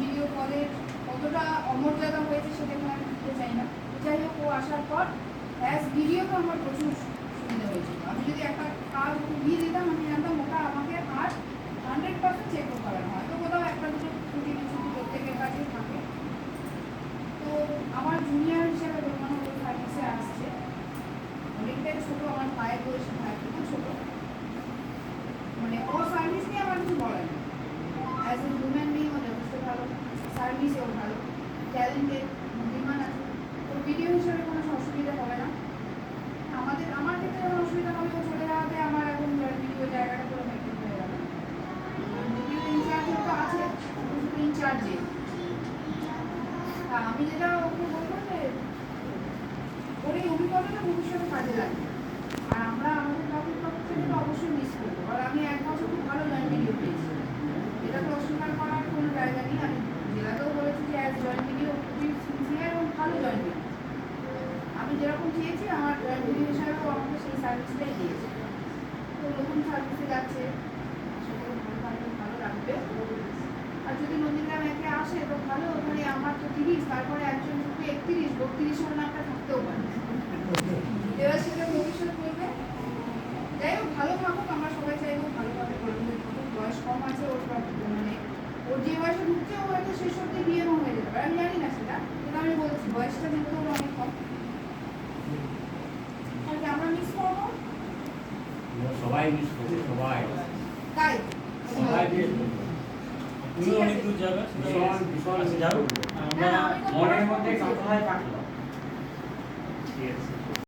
Video কলের কতটা অমর্যাদা হয়েছে সেটা এখানে আমি দিতে চাই না। যাই হোক, ও আসার পর অ্যাজ ভিডিও তো আমার প্রচুর সুবিধা হয়েছিল। আমি যদি একটা কাজ দিয়ে দিতাম, আমি জানতাম ওটা আমাকে আর হান্ড্রেড পার্সেন্ট চেক করানো হয়। তো কোথাও একটা দুটো ছুটি ছুটি প্রত্যেকের কাছেই থাকে। তো আমার জুনিয়র হিসেবে রোমান ওর সার্ভিসে আসছে। অনেকটাই ছোটো, আমার ভাইয়ের বয়সী ভাই থেকে ছোটো। মানে ওর সার্ভিস নিয়ে আমার কিছু বলার নেই। অ্যাজ এ ও ভালো সার্ভিসেও ভালো ট্যালেন্টেড বুদ্ধিমান আছে। ওর ভিডিও হিসেবে কোনো অসুবিধা হবে না। আমাদের, আমার ক্ষেত্রে কোনো অসুবিধা হবে, ও চলে যাওয়াতে আমার এখন ভিডিও জায়গাটা পুরো মেনটেন হয়ে যাবে ভিডিও ইনচার্জ তো আছে ইনচার্জে আমি যেটা ওকে বলব যে, ওর এই অভিজ্ঞতাটা ভবিষ্যতে কাজে লাগবে। আর আমরা আমাদের তো অবশ্যই মিস করব। আর আমি এক বছর খুব ভালো জয়েন্ট ভিডিও পেয়েছি এটা তো অস্বীকার করার কোনো জায়গা নেই আমি জেলাতেও বলেছি যে অ্যাজ জয়েন্ট ভিডিও খুবই সিনসিয়ার এবং ভালো জয়েন্ট ভিডিও আমি যেরকম চেয়েছি আমার জয়েন্ট হিসাবেও আমাকে সেই সার্ভিসটাই দিয়েছে। তো নতুন সার্ভিসে যাচ্ছে ভালো রাখবে আর যদি নন্দীগ্রাম একে আসে, তো ভালো, ওখানে আমার তো তিরিশ, তারপরে একজন যদি একত্রিশ, বত্রিশ ওর নামটা থাকতেও পারে এবার সেটা ভবিষ্যৎ করবে। যাই হোক, ভালো থাকুক, আমরা সবাই চাইব ভালোভাবে বয়স কম আছে, ওর মানে ওর যে বয়সে ঢুকছে হয়তো শেষ অব্দি বিয়ে হয়ে যেতে পারে আমি জানি না সেটা কিন্তু আমি বলছি বয়সটা কিন্তু ওর অনেক কম তাহলে আমরা মিস করব সবাই মিস করবে সবাই। তাই? সবাই মিস করবে তুমিও অনেক দূর যাবে ভীষণ ভীষণ। আচ্ছা, যাও। আমরা না, আমি তো মনের মধ্যে কথা হয় থাকল ঠিক আছে।